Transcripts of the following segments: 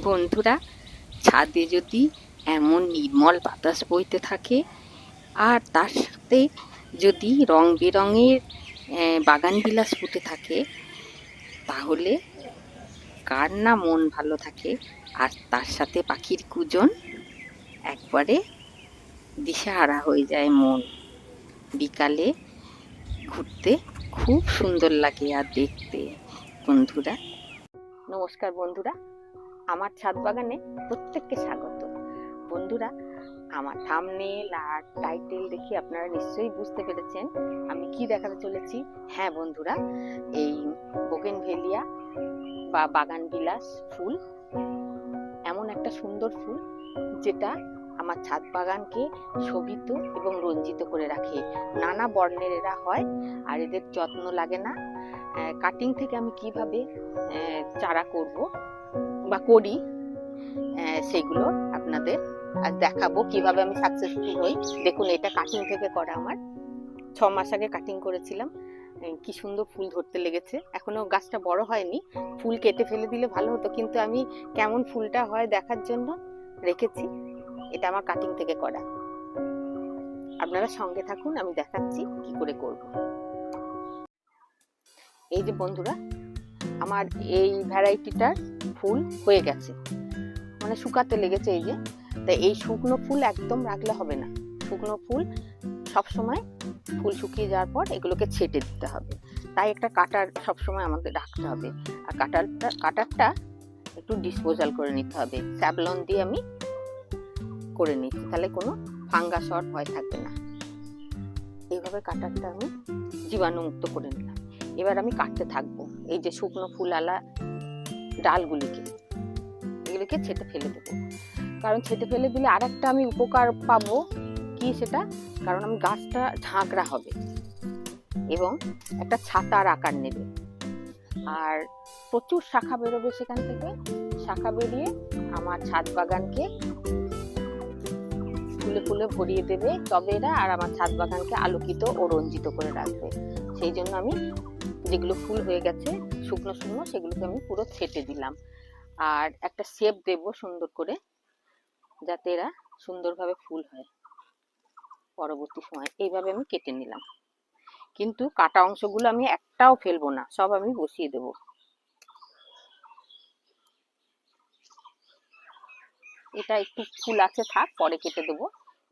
বন্ধুরা, ছাদে যদি এমন নির্মল বাতাস বইতে থাকে, আর তার সাথে যদি রং বেরঙের বাগান বিলাস ফুটে থাকে, তাহলে কার না মন ভালো থাকে? আর তার সাথে পাখির কুজন একবারে দিশাহারা হয়ে যায় মন। বিকালে ঘুরতে খুব সুন্দর লাগে আর দেখতে। বন্ধুরা, নমস্কার বন্ধুরা। আমার ছাদ বাগানে প্রত্যেককে স্বাগত। বন্ধুরা, আমার থামনেল আর টাইটেল দেখে আপনারা নিশ্চয়ই বুঝতে পেরেছেন আমি কি দেখাতে চলেছি। হ্যাঁ বন্ধুরা, এই বোগেন ভেলিয়া বা বাগান বিলাস ফুল, এমন একটা সুন্দর ফুল যেটা আমার ছাদ বাগানকে শোভিত এবং রঞ্জিত করে রাখে। নানা বর্ণের এরা হয় আর এদের যত্ন লাগে না। কাটিং থেকে আমি কীভাবে চারা করব বা করি সেগুলো আপনাদের আজ দেখাবো। কীভাবে আমি সাকসেসফুল হই? দেখুন, এটা কাটিং থেকে করা আমার। ছ মাস আগে কাটিং করেছিলাম। কি সুন্দর ফুল ধরতে লেগেছে। এখনও গাছটা বড় হয়নি। ফুল কেটে ফেলে দিলে ভালো হতো, কিন্তু আমি কেমন ফুলটা হয় দেখার জন্য রেখেছি। এটা আমার কাটিং থেকে করা। আপনারা সঙ্গে থাকুন, আমি দেখাচ্ছি কি করে করব। এই যে বন্ধুরা আমার এই ভ্যারাইটিটার ফুল হয়ে গেছে। মানে শুকাতে লেগেছে এই যে। তাই এই শুকনো ফুল একদম রাখলে হবে না। শুকনো ফুল সব সময় ফুল শুকিয়ে যাওয়ার পর এগুলোকে ছেটে দিতে হবে। তাই একটা কাটার সবসময় আমাদের রাখতে হবে। আর কাটারটা কাটারটা একটু ডিসপোজাল করে নিতে হবে। স্যাবলন দিয়ে আমি করে নিচ্ছি। তাহলে কোনো ফাঙ্গাস হওয়ার ভয় থাকবে না। এইভাবে কাটারটা আমি জীবাণুমুক্ত করে নিলাম। এবার আমি কাটতে থাকব। এই যে শুকনো ফুলালা ডালগুলিকে, এগুলিকে ছেটে ফেলে দেবো। কারণ ছেটে ফেলে দিলে আর একটা আমি উপকার পাবো, কি সেটা? কারণ আমি গাছটা ঝাঁকড়া হবে এবং একটা ছাতার আকার নেবে। আর প্রচুর শাখা বেরোবে সেখান থেকে। শাখা বেরিয়ে আমার ছাদ বাগানকে ফুলে ফুলে ভরিয়ে দেবে। তবে এরা আর আমার ছাদ বাগানকে আলোকিত ও রঞ্জিত করে রাখবে। সেই জন্য আমি যেগুলো ফুল হয়ে গেছে, শুকনো শুকনো, সেগুলোকে আমি পুরো ছেটে দিলাম। আর একটা শেপ দেব সুন্দর করে, যাতে এরা সুন্দরভাবে ফুল হয় পরবর্তী সময়। এইভাবে আমি কেটে নিলাম। কিন্তু কাটা অংশগুলো আমি একটাও ফেলব না, সব আমি বসিয়ে দেব। এটা একটু ফুল আছে, থাক, পরে কেটে দেবো।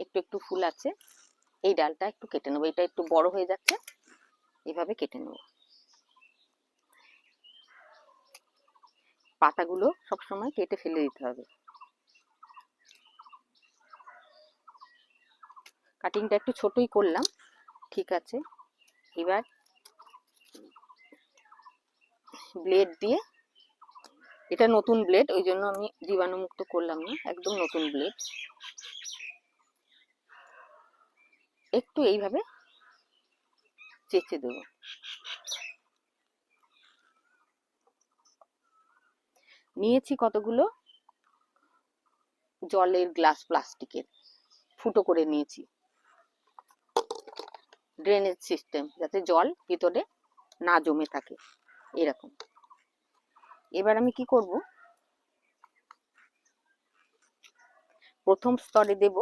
একটু একটু ফুল আছে, এই ডালটা একটু কেটে নেব। এটা একটু বড় হয়ে যাচ্ছে, এভাবে কেটে নেব। পাতাগুলো সবসময় কেটে ফেলে দিতে হবে। কাটিংটা একটু ছোটই করলাম, ঠিক আছে। এবার ব্লেড দিয়ে, এটা নতুন ব্লেড ওই জন্য আমি জীবাণুমুক্ত করলাম না, একদম নতুন ব্লেড একটু এইভাবে চেঁচে দেব। নিয়েছি কতগুলো? জলের গ্লাস প্লাস্টিকের। ফুটো করে নিয়েছি। ড্রেনেজ সিস্টেম যাতে জল ভিতরে না জমে থাকে। এরকম। এবার আমি কি করব? প্রথম স্তরে দেব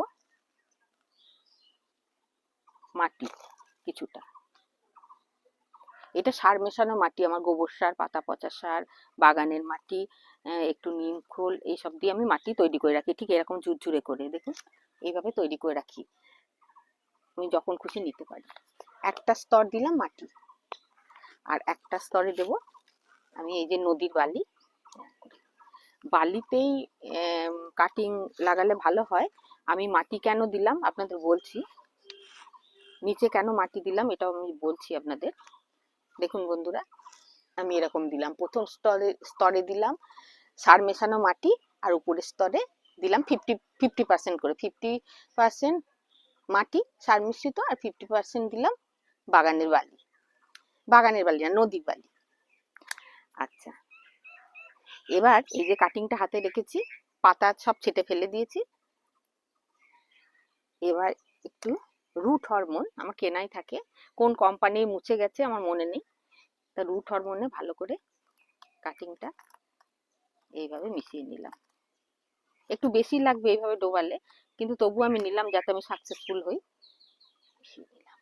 মাটি কিছুটা। এটা সার মেশানো মাটি, আমার গোবর সার, পাতা পচা সার, বাগানের মাটি একটু নিম, খোল, এইসব দিয়ে আমি মাটি তৈরি করে রাখি। ঠিক এরকম ঝুরঝুরে করে, দেখুন, এইভাবে তৈরি করে রাখি। আমি যখন খুশি নিতে পারি। একটা স্তর দিলাম মাটি। আর একটা স্তরে দেব আমি এই যে নদীর বালি। বালিতেই কাটিং লাগালে ভালো হয়। আমি মাটি কেন দিলাম আপনাদের বলছি। নিচে কেন মাটি দিলাম এটাও আমি বলছি আপনাদের। দেখুন বন্ধুরা, আমি এরকম দিলাম। প্রথম স্তরে স্তরে দিলাম সার মেশানো মাটি আর উপরের স্তরে দিলাম ফিফটি ফিফটি পার্সেন্ট করে। ফিফটি পার্সেন্ট মাটি সার মিশ্রিত আর ফিফটি পার্সেন্ট দিলাম বাগানের বালি। বাগানের বালি না, নদীর বালি। আচ্ছা। এবার এই যে কাটিংটা হাতে রেখেছি, পাতা সব ছেটে ফেলে দিয়েছি। এবার একটু রুট হরমোন আমার কেনাই থাকে। কোন কোম্পানি মুছে গেছে আমার মনে নেই। তা রুট হরমোনে ভালো করে কাটিংটা এইভাবে মিশিয়ে নিলাম। একটু বেশি লাগবে এইভাবে ডোবালে, কিন্তু তবু আমি নিলাম যাতে আমি সাকসেসফুল হই। বেশি নিলাম।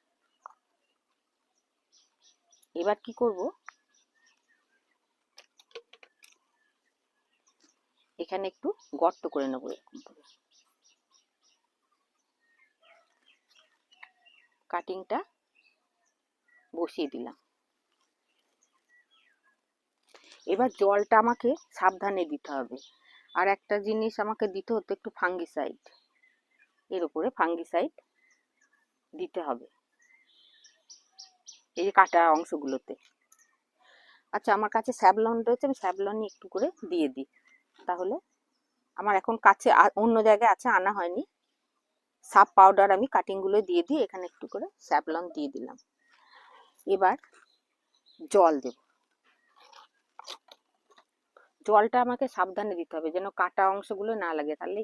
এবার কি করব? এখানে একটু গর্ত করে নেব এরকম করে। কাটিংটা বসিয়ে দিলাম। এবার জলটা আমাকে সাবধানে দিতে হবে। আর একটা জিনিস আমাকে দিতে হতো একটু ফাঙ্গিসাইড এর উপরে ফাঙ্গিসাইড দিতে হবে। এই যে কাটা অংশগুলোতে। আচ্ছা আমার কাছে স্যাভলন রয়েছে, আমি স্যাভলনই একটু করে দিয়ে দিই। তাহলে আমার এখন কাছে অন্য জায়গায় আছে, আনা হয়নি। সাব পাউডার আমি কাটিংগুলো দিয়ে দিই এখানে একটু করে স্যাভলন দিয়ে দিলাম। এবার জল দেব। জলটা আমাকে সাবধানে দিতে হবে যেন কাটা অংশগুলো না লাগে, তাহলে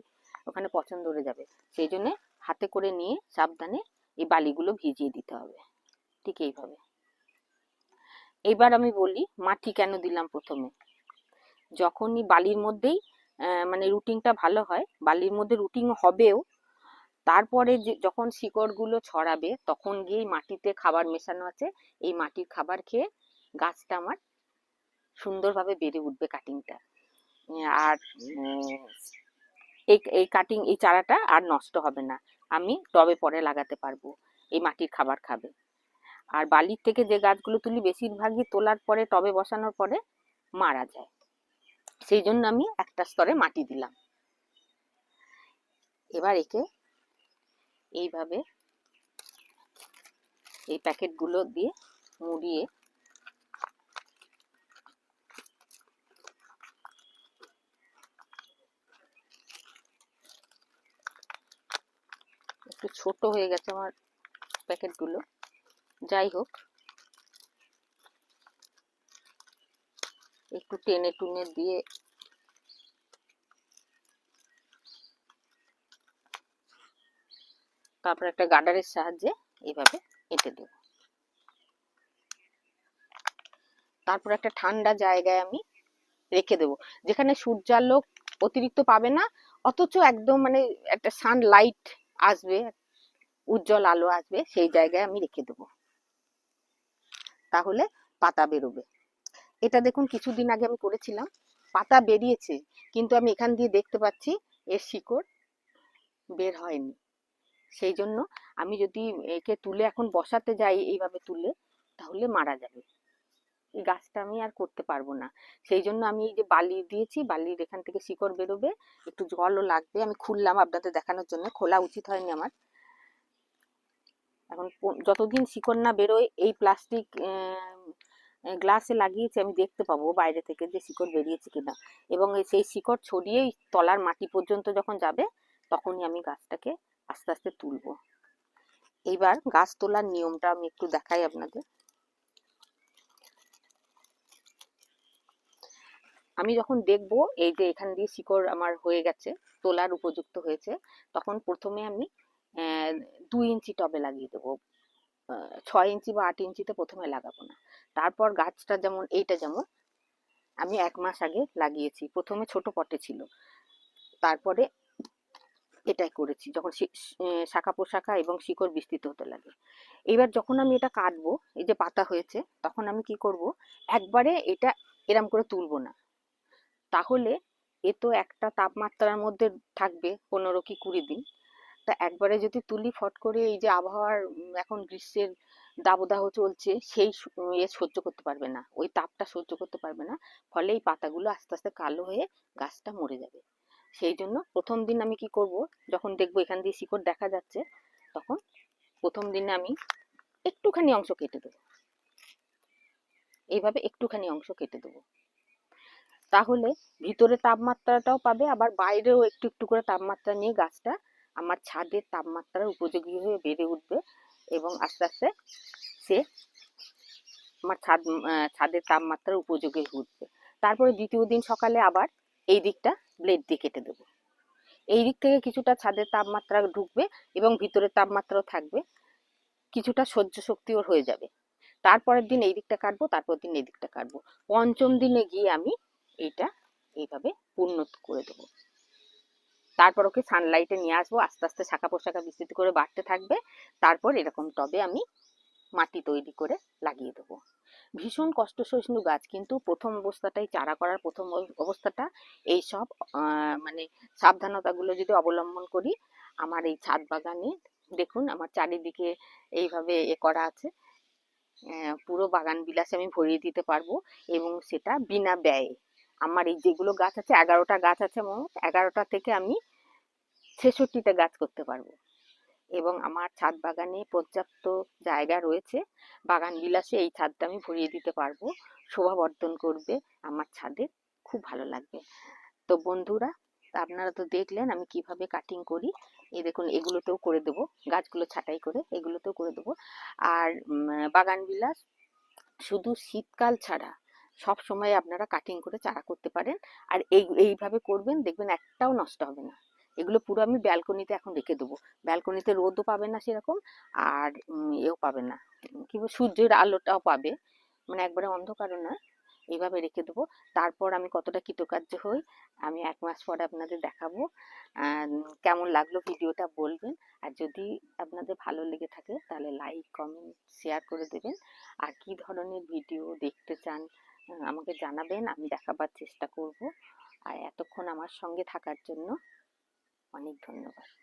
ওখানে পছন্দ হয়ে যাবে। সেই জন্য হাতে করে নিয়ে সাবধানে এই বালিগুলো ভিজিয়ে দিতে হবে। ঠিক এইভাবে। এবার আমি বলি মাটি কেন দিলাম প্রথমে? যখনই বালির মধ্যেই মানে রুটিংটা ভালো হয়, বালির মধ্যে রুটিং হবেও তারপরে যে, যখন শিকড়গুলো ছড়াবে, তখন গিয়ে মাটিতে খাবার মেশানো আছে। এই মাটির খাবার খেয়ে গাছটা আমার সুন্দরভাবে বেড়ে উঠবে কাটিংটা আর এই এই কাটিং এই চারাটা আর নষ্ট হবে না। আমি টবে পরে লাগাতে পারব, এই মাটির খাবার খাবে। আর বালির থেকে যে গাছগুলো তুলি, বেশিরভাগই তোলার পরে, টবে বসানোর পরে মারা যায়। সেই জন্য আমি একটা স্তরে মাটি দিলাম। এবার একে এইভাবে এই প্যাকেটগুলো দিয়ে মুড়িয়ে একটু ছোট হয়ে গেছে আমার প্যাকেটগুলো। যাই হোক, একটু টেনে টুনে দিয়ে তারপর একটা গার্ডারের সাহায্যে এইভাবে এঁটে দেব। তারপর একটা ঠান্ডা জায়গায় আমি রেখে দেব। যেখানে সূর্যালোক অতিরিক্ত পাবে না, অথচ একদম মানে একটা সানলাইট আসবে, উজ্জ্বল আলো আসবে, সেই জায়গায় আমি রেখে দেব। তাহলে পাতা বেরোবে। এটা দেখুন কিছুদিন আগে আমি করেছিলাম। পাতা বেরিয়েছে, কিন্তু আমি এখান দিয়ে দেখতে পাচ্ছি এর শিকড় বের হয়নি। সেই জন্য আমি যদি একে তুলে এখন বসাতে যাই এইভাবে তুলে, তাহলে মারা যাবে। এই গাছটা আমি আর করতে পারব না। সেই জন্য আমি এই যে বালি দিয়েছি, বালির এখান থেকে শিকড় বেরোবে, একটু জলও লাগবে। আমি খুললাম আপনাদের দেখানোর জন্য, খোলা উচিত হয়নি আমার। এখন যতদিন শিকড় না বেরোয়, এই প্লাস্টিক গ্লাসে লাগিয়েছি, আমি দেখতে পাবো বাইরে থেকে যে শিকড় বেরিয়েছে কিনা। এবং সেই শিকড় ছড়িয়েই তলার মাটি পর্যন্ত যখন যাবে তখনই আমি গাছটাকে আস্তে আস্তে তুলবো। এইবার গাছ তোলার নিয়মটা আমি একটু দেখাই আপনাদের। আমি যখন দেখব এই যে এখান দিয়ে শিকড় আমার হয়ে গেছে, তোলার উপযুক্ত হয়েছে, তখন প্রথমে আমি দুই ইঞ্চি টবে লাগিয়ে দেবো। ছয় ইঞ্চি বা আট ইঞ্চিতে প্রথমে লাগাবো না। তারপর গাছটা যেমন, এইটা যেমন, আমি এক মাস আগে লাগিয়েছি। প্রথমে ছোট পটে ছিল। তারপরে এটাই করেছি। যখন শাখা পোশাখা এবং শিকড় বিস্তৃত হতে লাগে। এবার যখন আমি এটা কাটবো, এই যে পাতা হয়েছে, তখন আমি কি করব? একবারে এটা এরম করে তুলবো না। তাহলে এ তো একটা তাপমাত্রার মধ্যে থাকবে পনেরো কি কুড়ি দিন। তা একবারে যদি তুলি ফট করে এই যে আবহাওয়ার এখন গ্রীষ্মের দাবদাহ চলছে, সেই এ সহ্য করতে পারবে না। ওই তাপটা সহ্য করতে পারবে না। ফলে এই পাতাগুলো আস্তে আস্তে কালো হয়ে গাছটা মরে যাবে। সেই জন্য প্রথম দিন আমি কি করব? যখন দেখব এখান দিয়ে শিকড় দেখা যাচ্ছে, তখন প্রথম দিনে আমি একটুখানি অংশ কেটে দেবো। এইভাবে একটুখানি অংশ কেটে দেবো। তাহলে ভিতরে তাপমাত্রাটাও পাবে, আবার বাইরেও একটু একটু করে তাপমাত্রা নিয়ে গাছটা আমার ছাদের তাপমাত্রার উপযোগী হয়ে বেড়ে উঠবে এবং আস্তে আস্তে সে আমার ছাদ ছাদের তাপমাত্রার উপযোগী হয়ে উঠবে। তারপরে দ্বিতীয় দিন সকালে আবার এই দিকটা ব্লেড দিয়ে কেটে দেবো। এই দিক থেকে কিছুটা ছাদের তাপমাত্রা ঢুকবে এবং ভিতরে তাপমাত্রাও থাকবে। কিছুটা সহ্য শক্তিও হয়ে যাবে। তারপরের দিন এই দিকটা কাটবো তারপর দিন এই দিকটা কাটবো। পঞ্চম দিনে গিয়ে আমি এইটা এইভাবে পূর্ণ করে দেবো। তারপর ওকে সানলাইটে নিয়ে আসব। আস্তে আস্তে শাখা পোশাখা বিস্তৃত করে বাড়তে থাকবে। তারপর এরকম টবে আমি মাটি তৈরি করে লাগিয়ে দেবো। ভীষণ কষ্ট সহিষ্ণু গাছ। কিন্তু প্রথম অবস্থাটাই চারা করার প্রথম অব- অবস্থাটা এই সব মানে সাবধানতাগুলো যদি অবলম্বন করি, আমার এই ছাদ বাগানে দেখুন আমার চারিদিকে এইভাবে এ করা আছে। পুরো বাগান বিলাস আমি ভরিয়ে দিতে পারব এবং সেটা বিনা ব্যয়ে। আমার এই যেগুলো গাছ আছে, এগারোটা গাছ আছে মোট, এগারোটা থেকে আমি ছেষট্টিটা গাছ করতে পারব। এবং আমার ছাদ বাগানে পর্যাপ্ত জায়গা রয়েছে। বাগান বিলাসে এই ছাদটা আমি ভরিয়ে দিতে পারব। শোভাবর্ধন করবে আমার ছাদে। খুব ভালো লাগবে। তো বন্ধুরা, আপনারা তো দেখলেন আমি কীভাবে কাটিং করি। এই দেখুন, এগুলোতেও করে দেবো। গাছগুলো ছাঁটাই করে এগুলোতেও করে দেবো। আর বাগান বিলাস শুধু শীতকাল ছাড়া সব সময় আপনারা কাটিং করে চারা করতে পারেন। আর এই, এইভাবে করবেন, দেখবেন একটাও নষ্ট হবে না। এগুলো পুরো আমি ব্যালকনিতে এখন রেখে দেবো। ব্যালকনিতে রোদও পাবে না সেরকম, আর এও পাবে না। কি সূর্যের আলোটাও পাবে মানে একবারে অন্ধকারও না এইভাবে রেখে দেবো। তারপর আমি কতটা কৃতকার্য হই, আমি এক মাস পরে আপনাদের দেখাবো। কেমন লাগল ভিডিওটা বলবেন। আর যদি আপনাদের ভালো লেগে থাকে, তাহলে লাইক, কমেন্ট, শেয়ার করে দেবেন। আর কি ধরনের ভিডিও দেখতে চান, আমাকে জানাবেন, আমি দেখাবার চেষ্টা করব। আর এতক্ষণ আমার সঙ্গে থাকার জন্য অনেক ধন্যবাদ।